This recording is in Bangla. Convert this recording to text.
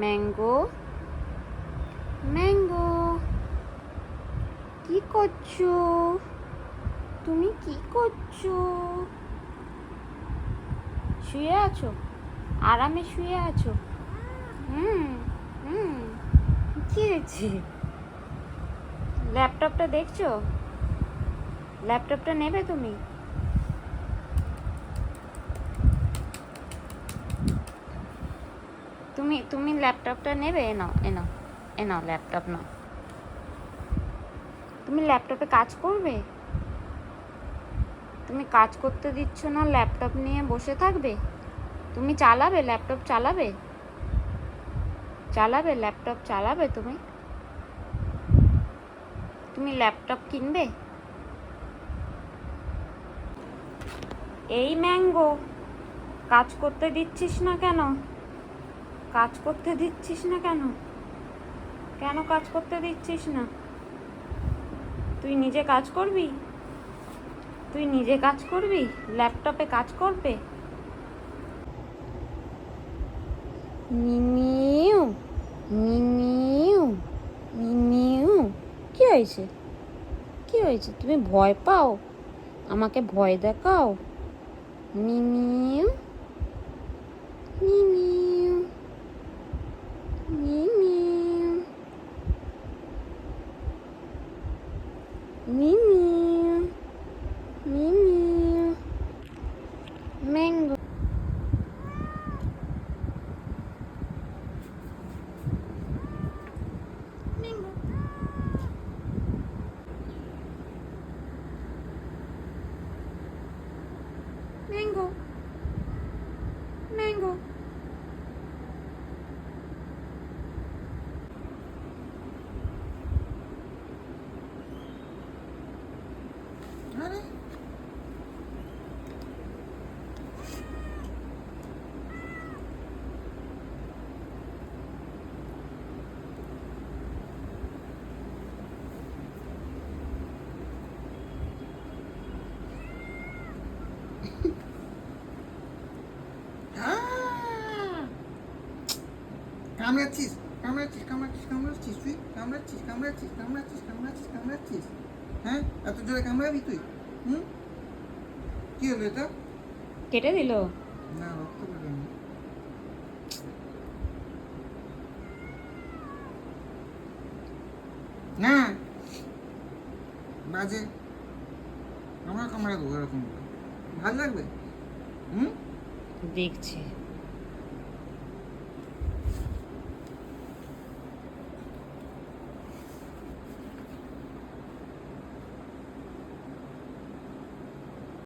ম্যাঙ্গো ম্যাঙ্গো কি করছ? তুমি কি করছ? শুয়ে আছো? আরামে শুয়ে আছো? হুম হুম। কি হয়েছে? ল্যাপটপটা দেখছ? ল্যাপটপটা নেবে তুমি? তুমি তুমি ল্যাপটপটা নেবে? এ নাও এ নাও এ নাও ল্যাপটপ নাও। তুমি ল্যাপটপে কাজ করবে? তুমি কাজ করতে দিচ্ছ না ল্যাপটপ নিয়ে বসে থাকবে? তুমি চালাবে? ল্যাপটপ চালাবে? চালাবে? ল্যাপটপ চালাবে তুমি? তুমি ল্যাপটপ কিনবে? এই ম্যাঙ্গো কাজ করতে দিচ্ছিস না কেন? কাজ করতে দিচ্ছিস না কেন? কেন কাজ করতে দিচ্ছিস না? তুই নিজে কাজ করবি? তুই নিজে কাজ করবি? ল্যাপটপে কাজ করবে? মিমিউ মিমিউ মিমিউ কি হয়েছে? কি হয়েছে? তুমি ভয় পাও? আমাকে ভয় দেখাও? মিমিউ মিমিউ মিমিউ মিমিউ mango mango mango ম্যাঙ্গো আরে আহ! কামড়াচ্ছিস কামড়াচ্ছিস কামড়াচ্ছিস কামড়াচ্ছিস তুই কামড়াচ্ছিস কামড়াচ্ছিস কামড়াচ্ছিস কামড়াচ্ছিস কামড়াচ্ছিস হ্যাঁ? এত জোরে কামড়াবি তুই? হুম? কি হলো এটা? কেটে দিল। না রক্ত বেরোয়নি না। বাজে। আমরা কামড়া দেবো এরকম। ভালো লাগবে? হুম? দেখছি।